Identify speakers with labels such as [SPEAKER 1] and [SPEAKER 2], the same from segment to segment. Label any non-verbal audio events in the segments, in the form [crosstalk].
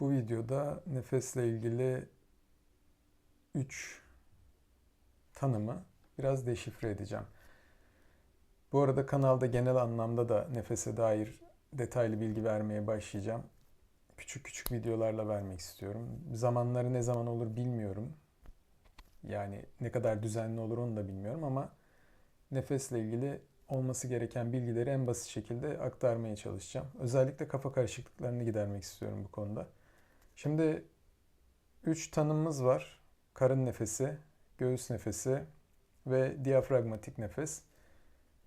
[SPEAKER 1] Bu videoda nefesle ilgili 3 tanımı biraz deşifre edeceğim. Bu arada kanalda genel anlamda da nefese dair detaylı bilgi vermeye başlayacağım. Küçük küçük videolarla vermek istiyorum. Zamanları ne zaman olur bilmiyorum. Yani ne kadar düzenli olur onu da bilmiyorum ama nefesle ilgili olması gereken bilgileri en basit şekilde aktarmaya çalışacağım. Özellikle kafa karışıklıklarını gidermek istiyorum bu konuda. Şimdi üç tanımımız var. Karın nefesi, göğüs nefesi ve diyafragmatik nefes.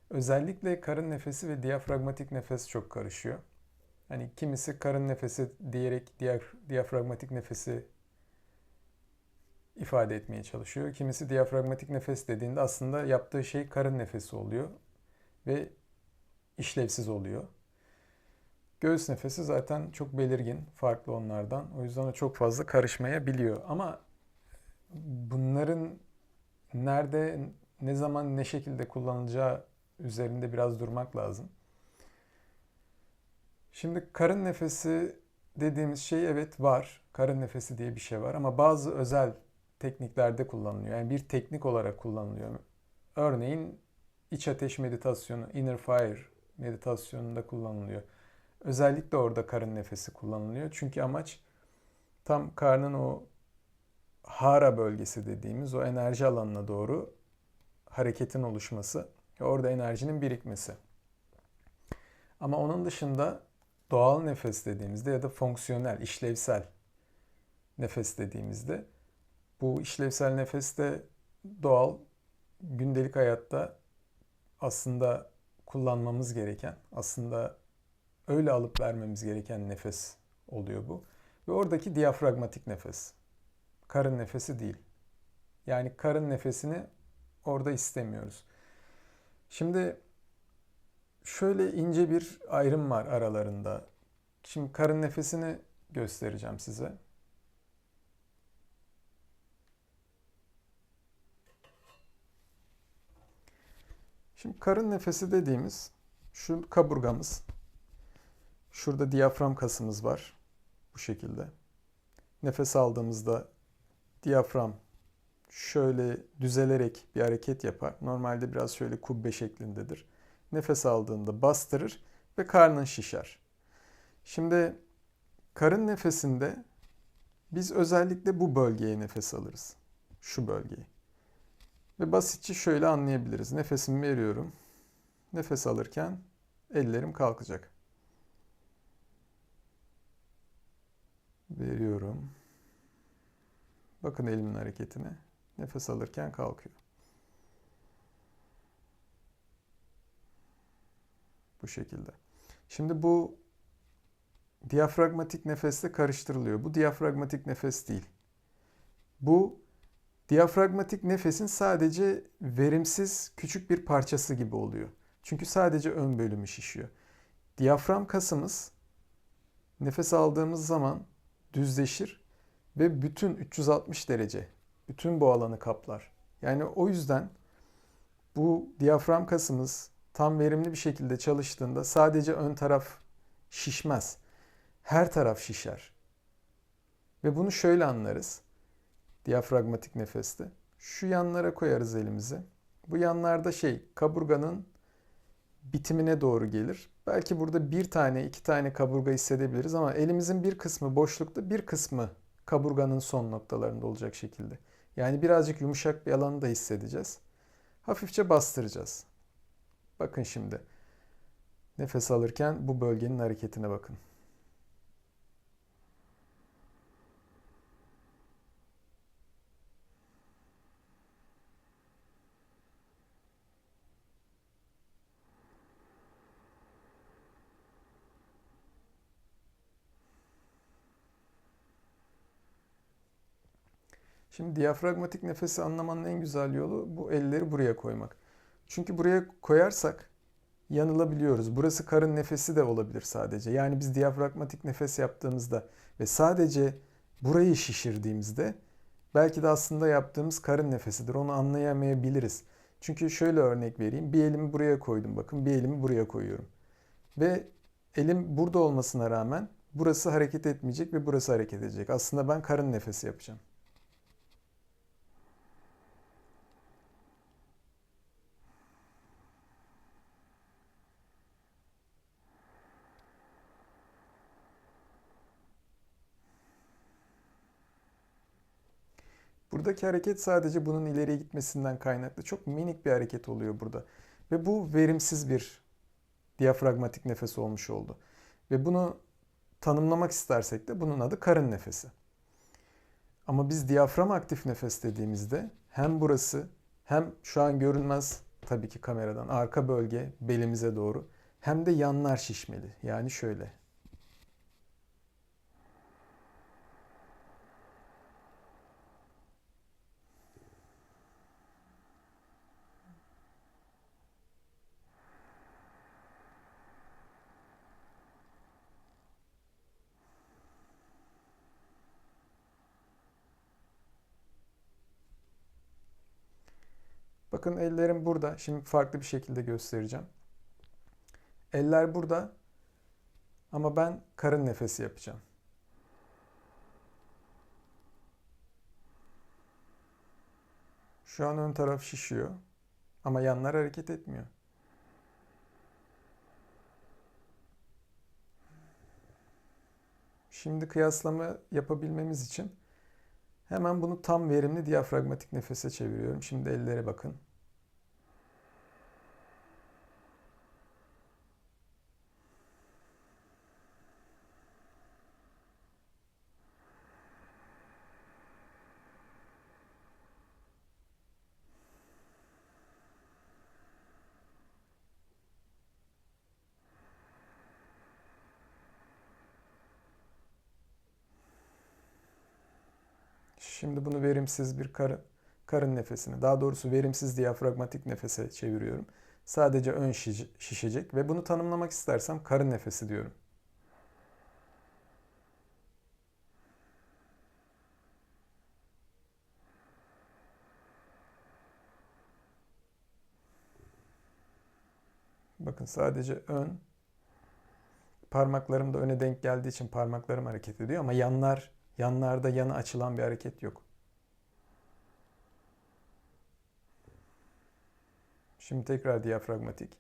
[SPEAKER 1] Özellikle karın nefesi ve diyafragmatik nefes çok karışıyor. Hani kimisi karın nefesi diyerek diyafragmatik nefesi ifade etmeye çalışıyor. Kimisi diyafragmatik nefes dediğinde aslında yaptığı şey karın nefesi oluyor ve işlevsiz oluyor. Göğüs nefesi zaten çok belirgin, farklı onlardan. O yüzden o çok fazla karışmayabiliyor. Ama bunların nerede, ne zaman, ne şekilde kullanılacağı üzerinde biraz durmak lazım. Şimdi karın nefesi dediğimiz şey evet var. Karın nefesi diye bir şey var ama bazı özel tekniklerde kullanılıyor. Yani bir teknik olarak kullanılıyor. Örneğin iç ateş meditasyonu, inner fire meditasyonunda kullanılıyor. Özellikle orada karın nefesi kullanılıyor. Çünkü amaç tam karnın o hara bölgesi dediğimiz o enerji alanına doğru hareketin oluşması ve orada enerjinin birikmesi. Ama onun dışında doğal nefes dediğimizde ya da fonksiyonel, işlevsel nefes dediğimizde bu işlevsel nefeste doğal gündelik hayatta aslında kullanmamız gereken, aslında öyle alıp vermemiz gereken nefes oluyor bu. Ve oradaki diyafragmatik nefes. Karın nefesi değil. Yani karın nefesini orada istemiyoruz. Şimdi şöyle ince bir ayrım var aralarında. Şimdi karın nefesini göstereceğim size. Şimdi karın nefesi dediğimiz şu kaburgamız. Şurada diyafram kasımız var. Bu şekilde. Nefes aldığımızda diyafram şöyle düzelerek bir hareket yapar. Normalde biraz şöyle kubbe şeklindedir. Nefes aldığında bastırır ve karnın şişer. Şimdi karın nefesinde biz özellikle bu bölgeye nefes alırız. Şu bölgeyi. Ve basitçe şöyle anlayabiliriz. Nefesimi veriyorum. Nefes alırken ellerim kalkacak. Veriyorum. Bakın elimin hareketine. Nefes alırken kalkıyor. Bu şekilde. Şimdi bu diyafragmatik nefesle karıştırılıyor. Bu diyafragmatik nefes değil. Bu Diyafragmatik nefesin sadece verimsiz küçük bir parçası gibi oluyor. Çünkü sadece ön bölümü şişiyor. Diyafram kasımız nefes aldığımız zaman düzleşir ve bütün 360 derece bütün bu alanı kaplar. Yani o yüzden bu diyafram kasımız tam verimli bir şekilde çalıştığında sadece ön taraf şişmez. Her taraf şişer. Ve bunu şöyle anlarız. Diyafragmatik nefeste. Şu yanlara koyarız elimizi. Bu yanlarda şey kaburganın bitimine doğru gelir. Belki burada bir tane iki tane kaburga hissedebiliriz ama elimizin bir kısmı boşlukta bir kısmı kaburganın son noktalarında olacak şekilde. Yani birazcık yumuşak bir alanı da hissedeceğiz. Hafifçe bastıracağız. Bakın şimdi. Nefes alırken bu bölgenin hareketine bakın. Şimdi diyafragmatik nefesi anlamanın en güzel yolu bu elleri buraya koymak. Çünkü buraya koyarsak yanılabiliyoruz. Burası karın nefesi de olabilir sadece. Yani biz diyafragmatik nefes yaptığımızda ve sadece burayı şişirdiğimizde belki de aslında yaptığımız karın nefesidir. Onu anlayamayabiliriz. Çünkü şöyle örnek vereyim. Bir elimi buraya koydum bakın. Bir elimi buraya koyuyorum. Ve elim burada olmasına rağmen Burası hareket etmeyecek ve burası hareket edecek. Aslında ben karın nefesi yapacağım. Buradaki hareket sadece bunun ileriye gitmesinden kaynaklı. Çok minik bir hareket oluyor burada. Ve bu verimsiz bir diyafragmatik nefes olmuş oldu. Ve bunu tanımlamak istersek de bunun adı karın nefesi. Ama biz diyafram aktif nefes dediğimizde hem burası hem şu an görünmez tabii ki kameradan arka bölge belimize doğru hem de yanlar şişmeli. Yani şöyle. Bakın ellerim burada. Şimdi farklı bir şekilde göstereceğim. Eller burada. Ama ben karın nefesi yapacağım. Şu an ön taraf şişiyor. Ama yanlar hareket etmiyor. Şimdi kıyaslama yapabilmemiz için hemen bunu tam verimli diyafragmatik nefese çeviriyorum. Şimdi ellere bakın. Şimdi bunu verimsiz bir karın, karın nefesine, daha doğrusu verimsiz diyafragmatik nefese çeviriyorum. Sadece ön şişecek ve bunu tanımlamak istersem karın nefesi diyorum. Bakın sadece ön parmaklarım da öne denk geldiği için parmaklarım hareket ediyor ama yanlar Yanlarda yana açılan bir hareket yok. Şimdi tekrar diyafragmatik.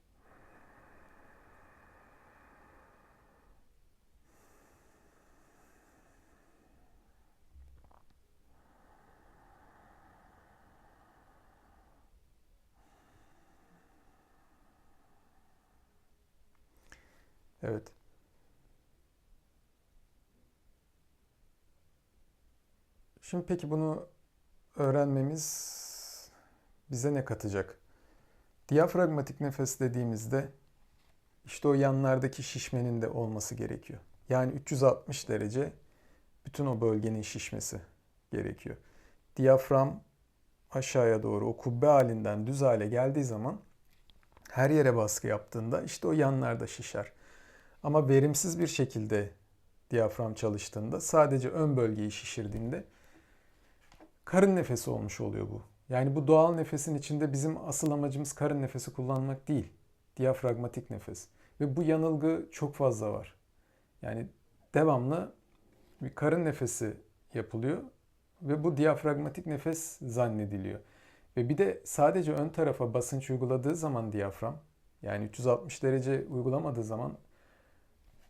[SPEAKER 1] Evet. Şimdi peki bunu öğrenmemiz bize ne katacak? Diyafragmatik nefes dediğimizde işte o yanlardaki şişmenin de olması gerekiyor. Yani 360 derece bütün o bölgenin şişmesi gerekiyor. Diyafram aşağıya doğru o kubbe halinden düz hale geldiği zaman her yere baskı yaptığında işte o yanlarda şişer. Ama verimsiz bir şekilde diyafram çalıştığında sadece ön bölgeyi şişirdiğinde karın nefesi olmuş oluyor bu. Yani bu doğal nefesin içinde bizim asıl amacımız karın nefesi kullanmak değil. Diyafragmatik nefes. Ve bu yanılgı çok fazla var. Yani devamlı bir karın nefesi yapılıyor ve bu diyafragmatik nefes zannediliyor. Ve bir de sadece ön tarafa basınç uyguladığı zaman diyafram yani 360 derece uygulamadığı zaman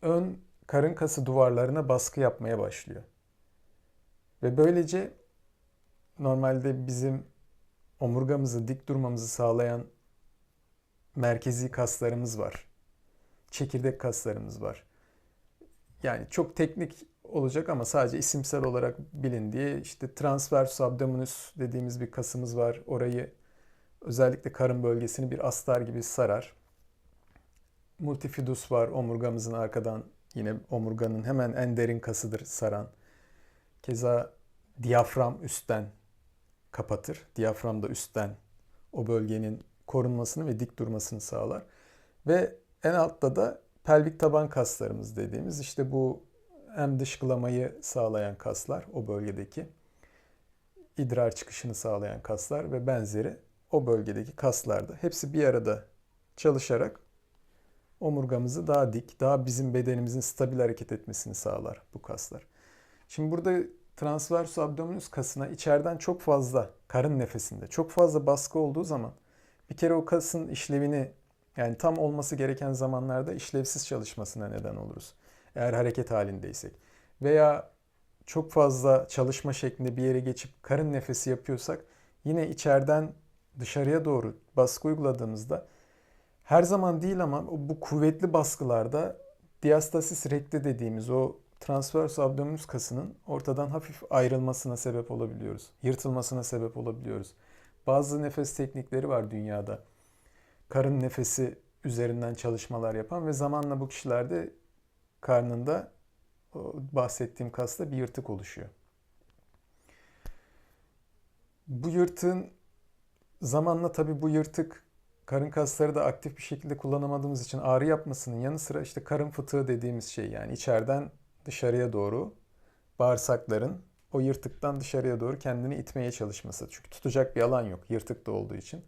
[SPEAKER 1] ön karın kası duvarlarına baskı yapmaya başlıyor. Ve böylece normalde bizim omurgamızı dik durmamızı sağlayan merkezi kaslarımız var. Çekirdek kaslarımız var. Yani çok teknik olacak ama sadece isimsel olarak bilin diye işte transversus abdominis dediğimiz bir kasımız var. Orayı özellikle karın bölgesini bir astar gibi sarar. Multifidus var omurgamızın arkadan yine omurganın hemen en derin kasıdır saran. Keza diyafram üstten kapatır. Diyafram da üstten o bölgenin korunmasını ve dik durmasını sağlar. Ve en altta da pelvik taban kaslarımız dediğimiz işte bu hem dışkılamayı sağlayan kaslar o bölgedeki idrar çıkışını sağlayan kaslar ve benzeri o bölgedeki kaslarda hepsi bir arada çalışarak omurgamızı daha dik, daha bizim bedenimizin stabil hareket etmesini sağlar bu kaslar. Şimdi burada transversus abdominus kasına içeriden çok fazla karın nefesinde çok fazla baskı olduğu zaman bir kere o kasın işlevini yani tam olması gereken zamanlarda işlevsiz çalışmasına neden oluruz. Eğer hareket halindeysek. Veya çok fazla çalışma şeklinde bir yere geçip karın nefesi yapıyorsak yine içeriden dışarıya doğru baskı uyguladığımızda her zaman değil ama bu kuvvetli baskılarda diastasis recti dediğimiz o transversus abdominus kasının ortadan hafif ayrılmasına sebep olabiliyoruz. Yırtılmasına sebep olabiliyoruz. Bazı nefes teknikleri var dünyada. Karın nefesi üzerinden çalışmalar yapan ve zamanla bu kişilerde karnında bahsettiğim kasta bir yırtık oluşuyor. Bu yırtığın zamanla tabii bu yırtık karın kasları da aktif bir şekilde kullanamadığımız için ağrı yapmasının yanı sıra işte karın fıtığı dediğimiz şey yani içeriden dışarıya doğru bağırsakların o yırtıktan dışarıya doğru kendini itmeye çalışması. Çünkü tutacak bir alan yok yırtıkta olduğu için.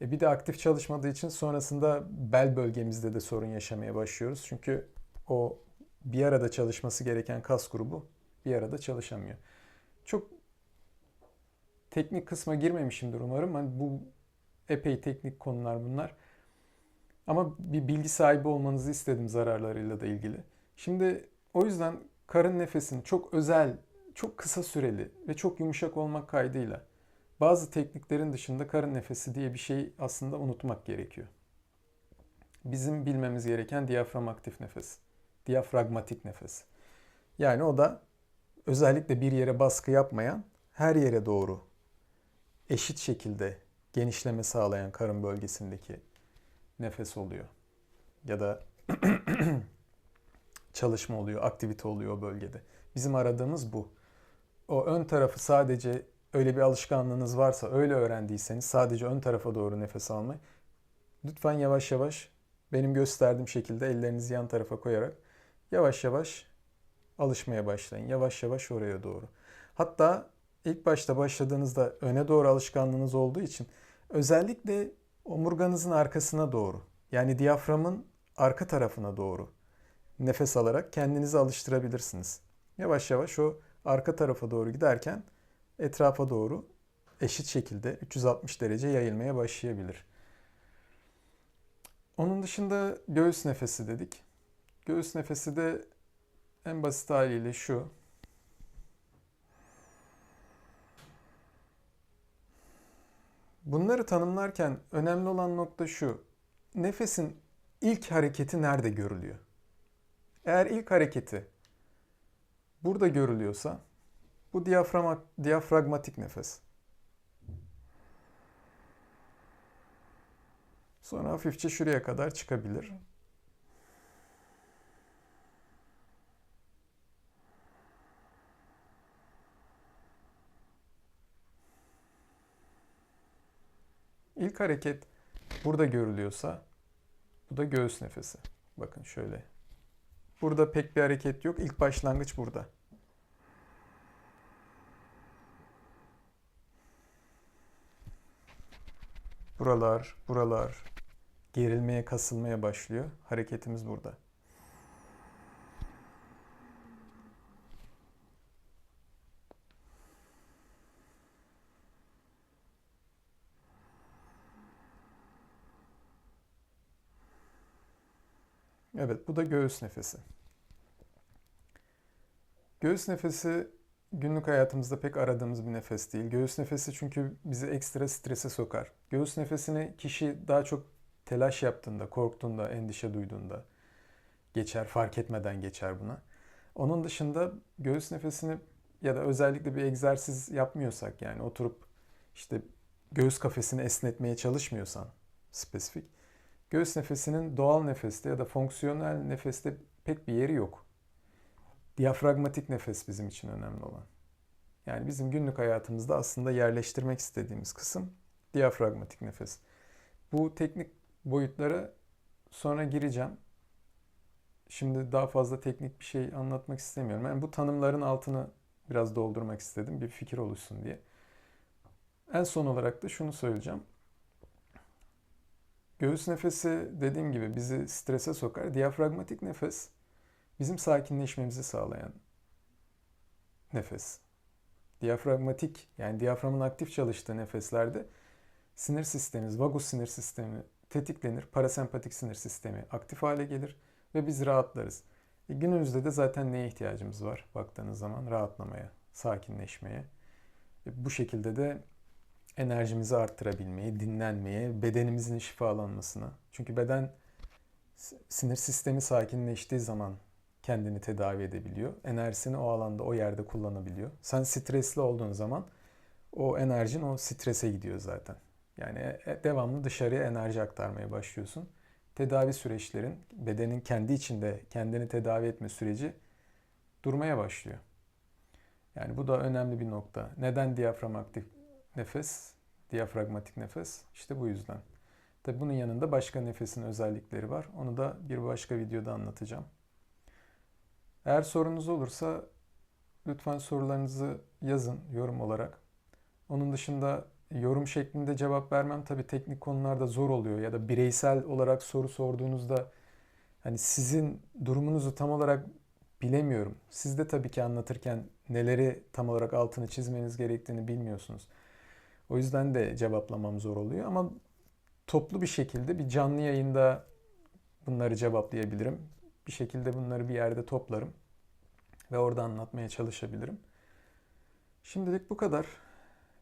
[SPEAKER 1] E bir de aktif çalışmadığı için sonrasında bel bölgemizde de sorun yaşamaya başlıyoruz. Çünkü o bir arada çalışması gereken kas grubu bir arada çalışamıyor. Çok teknik kısma girmemişimdir umarım. Hani bu epey teknik konular bunlar. Ama bir bilgi sahibi olmanızı istedim zararlarıyla da ilgili. Şimdi o yüzden karın nefesini çok özel, çok kısa süreli ve çok yumuşak olmak kaydıyla bazı tekniklerin dışında karın nefesi diye bir şey aslında unutmak gerekiyor. Bizim bilmemiz gereken diyafram aktif nefes, diyafragmatik nefes. Yani o da özellikle bir yere baskı yapmayan, her yere doğru eşit şekilde genişleme sağlayan karın bölgesindeki nefes oluyor. Ya da [clears throat] çalışma oluyor, aktivite oluyor o bölgede. Bizim aradığımız bu. O ön tarafı sadece öyle bir alışkanlığınız varsa, öyle öğrendiyseniz sadece ön tarafa doğru nefes almayı lütfen yavaş yavaş benim gösterdiğim şekilde ellerinizi yan tarafa koyarak yavaş yavaş alışmaya başlayın. Yavaş yavaş oraya doğru. Hatta ilk başta başladığınızda öne doğru alışkanlığınız olduğu için özellikle omurganızın arkasına doğru yani diyaframın arka tarafına doğru nefes alarak kendinizi alıştırabilirsiniz. Yavaş yavaş o arka tarafa doğru giderken etrafa doğru eşit şekilde 360 derece yayılmaya başlayabilir. Onun dışında göğüs nefesi dedik. Göğüs nefesi de en basit haliyle şu. Bunları tanımlarken önemli olan nokta şu. Nefesin ilk hareketi nerede görülüyor? Eğer ilk hareketi burada görülüyorsa bu diyafram, diyafragmatik nefes. Sonra hafifçe şuraya kadar çıkabilir. İlk hareket burada görülüyorsa bu da göğüs nefesi. Bakın şöyle. Burada pek bir hareket yok. İlk başlangıç burada. Buralar, buralar gerilmeye, kasılmaya başlıyor. Hareketimiz burada. Evet, bu da göğüs nefesi. Göğüs nefesi günlük hayatımızda pek aradığımız bir nefes değil. Göğüs nefesi çünkü bizi ekstra strese sokar. Göğüs nefesini kişi daha çok telaş yaptığında, korktuğunda, endişe duyduğunda geçer, fark etmeden geçer buna. Onun dışında göğüs nefesini ya da özellikle bir egzersiz yapmıyorsak yani oturup işte göğüs kafesini esnetmeye çalışmıyorsan spesifik göğüs nefesinin doğal nefeste ya da fonksiyonel nefeste pek bir yeri yok. Diyafragmatik nefes bizim için önemli olan. Yani bizim günlük hayatımızda aslında yerleştirmek istediğimiz kısım diyafragmatik nefes. Bu teknik boyutlara sonra gireceğim. Şimdi daha fazla teknik bir şey anlatmak istemiyorum. Yani bu tanımların altını biraz doldurmak istedim bir fikir oluşsun diye. En son olarak da şunu söyleyeceğim. Göğüs nefesi dediğim gibi bizi strese sokar. Diyafragmatik nefes bizim sakinleşmemizi sağlayan nefes. Diyafragmatik yani diyaframın aktif çalıştığı nefeslerde sinir sistemimiz, vagus sinir sistemi tetiklenir. Parasempatik sinir sistemi aktif hale gelir ve biz rahatlarız. E günümüzde de zaten neye ihtiyacımız var baktığınız zaman? Rahatlamaya, sakinleşmeye. E bu şekilde de enerjimizi arttırabilmeye, dinlenmeye, bedenimizin şifalanmasına. Çünkü beden sinir sistemi sakinleştiği zaman kendini tedavi edebiliyor. Enerjisini o alanda, o yerde kullanabiliyor. Sen stresli olduğun zaman o enerjin o strese gidiyor zaten. Yani e, devamlı dışarıya enerji aktarmaya başlıyorsun. Tedavi süreçlerin, bedenin kendi içinde kendini tedavi etme süreci durmaya başlıyor. Yani bu da önemli bir nokta. Neden diyafram aktif nefes, diyafragmatik nefes? İşte bu yüzden. Tabi bunun yanında başka nefesin özellikleri var. Onu da bir başka videoda anlatacağım. Eğer sorunuz olursa lütfen sorularınızı yazın yorum olarak. Onun dışında yorum şeklinde cevap vermem tabi teknik konularda zor oluyor ya da bireysel olarak soru sorduğunuzda hani sizin durumunuzu tam olarak bilemiyorum. Siz de tabii ki anlatırken neleri tam olarak altını çizmeniz gerektiğini bilmiyorsunuz. O yüzden de cevaplamam zor oluyor ama toplu bir şekilde bir canlı yayında bunları cevaplayabilirim. Bir şekilde bunları bir yerde toplarım ve orada anlatmaya çalışabilirim. Şimdilik bu kadar.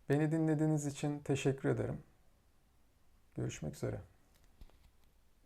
[SPEAKER 1] Beni dinlediğiniz için teşekkür ederim. Görüşmek üzere.